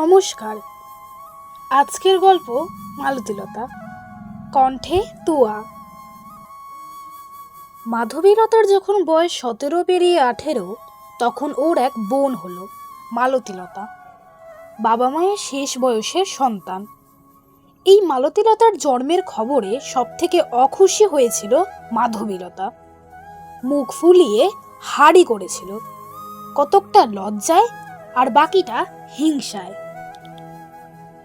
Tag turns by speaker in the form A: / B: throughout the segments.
A: নমস্কার। আজকের গল্প মালতীলতা। কণ্ঠে তুয়া। মাধবীলতার যখন বয়স সতেরো পেরিয়ে আঠেরো, তখন ওর এক বোন হলো, মালতীলতা। বাবা মায়ের শেষ বয়সের সন্তান। এই মালতীলতার জন্মের খবরে সবথেকে অখুশি হয়েছিল মাধবীলতা মুখ ফুলিয়ে হাড়ি করেছিল। কতকটা লজ্জায় আর বাকিটা হিংসায়।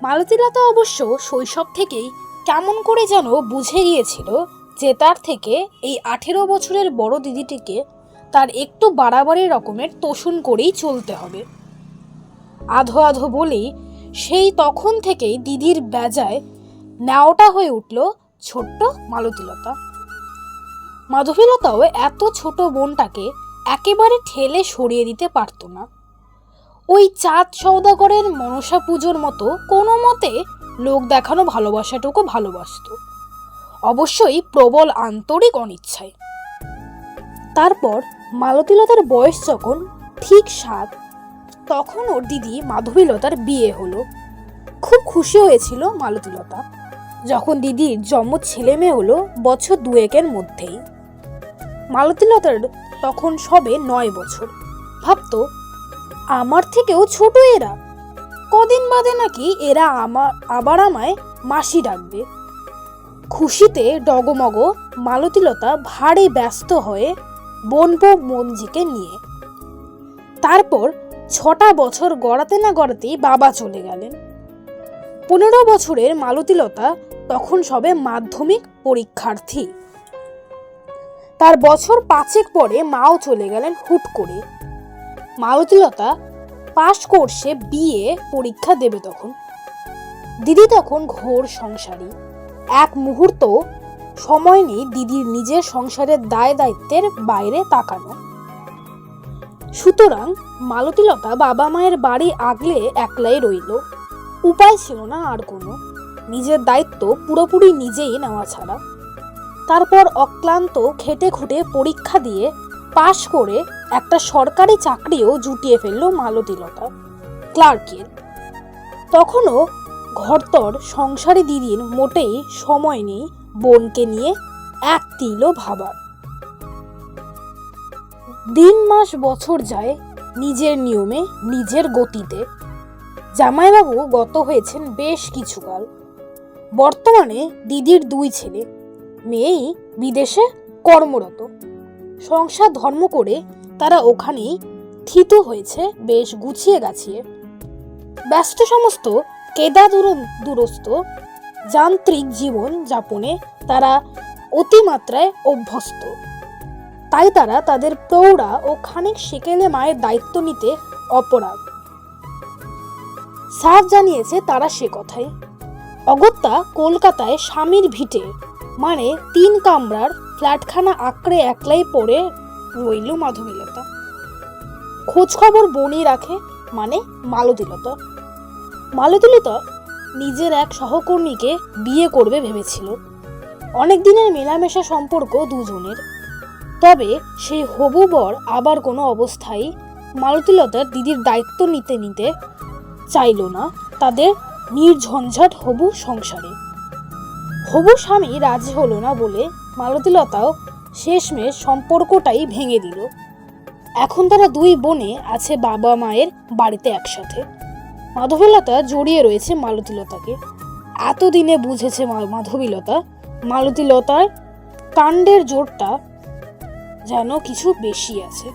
A: মালতীলতা অবশ্য শৈশব থেকেই কেমন করে যেন বুঝে গিয়েছিল যে তার থেকে এই আঠেরো বছরের বড় দিদিটিকে তার একটু বাড়াবাড়ি রকমের তোষণ করেই চলতে হবে। আধো আধো বলেই সেই তখন থেকেই দিদির বেজায় ন্যাওটা হয়ে উঠল ছোট্ট মালতীলতা। মাধবীলতাও এত ছোট বোনটাকে একেবারে ঠেলে সরিয়ে দিতে পারতো না। ওই চাঁদ সৌদাগরের মনসা পুজোর মতো কোনো মতে লোক দেখানো ভালোবাসাটুকু ভালোবাসতো। অবশ্যই প্রবল আন্তরিক অনিচ্ছায়। তারপর মালতীলতার বয়স যখন ঠিক সাত, তখন ওর দিদি মাধবীলতার বিয়ে হলো। খুব খুশি হয়েছিল মালতীলতা। যখন দিদির যমজ ছেলে মেয়ে হলো বছর দুয়েকের মধ্যেই। মালতীলতার তখন সবে নয় বছর। ভাবতো আমার থেকেও ছোট এরা। কদিন বাদে নাকি এরা আমার, আবার আমায় মাসি ডাকবে। খুশিতে ডগমগ, মালতীলতা ভারী ব্যস্ত হয়ে বনবো মঞ্জিকে নিয়ে। তারপর ছটা বছর গড়াতে না গড়াতেই বাবা চলে গেলেন। পনেরো বছরের মালতীলতা তখন সবে মাধ্যমিক পরীক্ষার্থী। তার বছর পাঁচেক পরে মাও চলে গেলেন হুট করে। মালতীলতা পাশ কোর্সে বিয়ে পরীক্ষা দেবে তখন। দিদি তখন ঘোর সংসারী। এক মুহূর্ত সময় নেই দিদির নিজের সংসারের দায় দায়িত্বের বাইরে তাকানো। সুতরাং মালতীলতা বাবা মায়ের বাড়ি আগলে একলাই রইল। উপায় ছিল না আর কোনো। নিজের দায়িত্ব পুরোপুরি নিজেই নেওয়া ছাড়া। তারপর অক্লান্ত খেটে খুঁটে পরীক্ষা দিয়ে পাশ করে একটা সরকারি চাকরিও জুটিয়ে ফেলল মালতীলতা। ক্লার্কের। তখনও ঘরতর সংসারী দিদির মোটেই সময় নেই বোনকে নিয়ে এক তিলও ভাবার। দিন মাস বছর যায় নিজের নিয়মে নিজের গতিতে। জামাইবাবু গত হয়েছেন বেশ কিছুকাল। বর্তমানে দিদির দুই ছেলে। মেয়েই বিদেশে কর্মরত। সংসার ধর্ম করে তারা ওখানেই থিত হয়েছে, বেশ গুছিয়ে গাছিয়ে ব্যস্ত সমস্ত কেদা দূর দূরস্থ যান্ত্রিক জীবন যাপনে তারা অতিমাত্রায় অভ্যস্ত। তাই তারা তাদের প্রৌঢ়া ও খানিক সেকেলে মায়ের দায়িত্ব নিতে অপরাধ। স্যার জানিয়েছে তারা সে কথাই। অগত্যা কলকাতায় স্বামীর ভিটে মানে তিন কামরার ফ্ল্যাটখানা আঁকড়ে একলাই পড়ে রইল মাধবীলতা। খোঁজ খবর বনি রাখে মানে মালতীলতা। মালতীলতা নিজের এক সহকর্মীকে বিয়ে করবে ভেবেছিল। অনেক দিনের মেলামেশা সম্পর্ক দুজনের। তবে সেই হবু বর আবার কোনো অবস্থায় মালতীলতার দিদির দায়িত্ব নিতে নিতে চাইল না তাদের নির্ঝঞ্ঝাট হবু সংসারে। হবু স্বামী রাজি হলো না বলে মালতীলতাও শেষমেশ সম্পর্কটাই ভেঙে দিল। এখন তারা দুই বোনে আছে বাবা মায়ের বাড়িতে একসাথে। মাধবীলতা জড়িয়ে রয়েছে মালতীলতাকে। এতদিনে বুঝেছে মাধবীলতা, মালতীলতার কাণ্ডের জোরটা যেন কিছু বেশি আছে।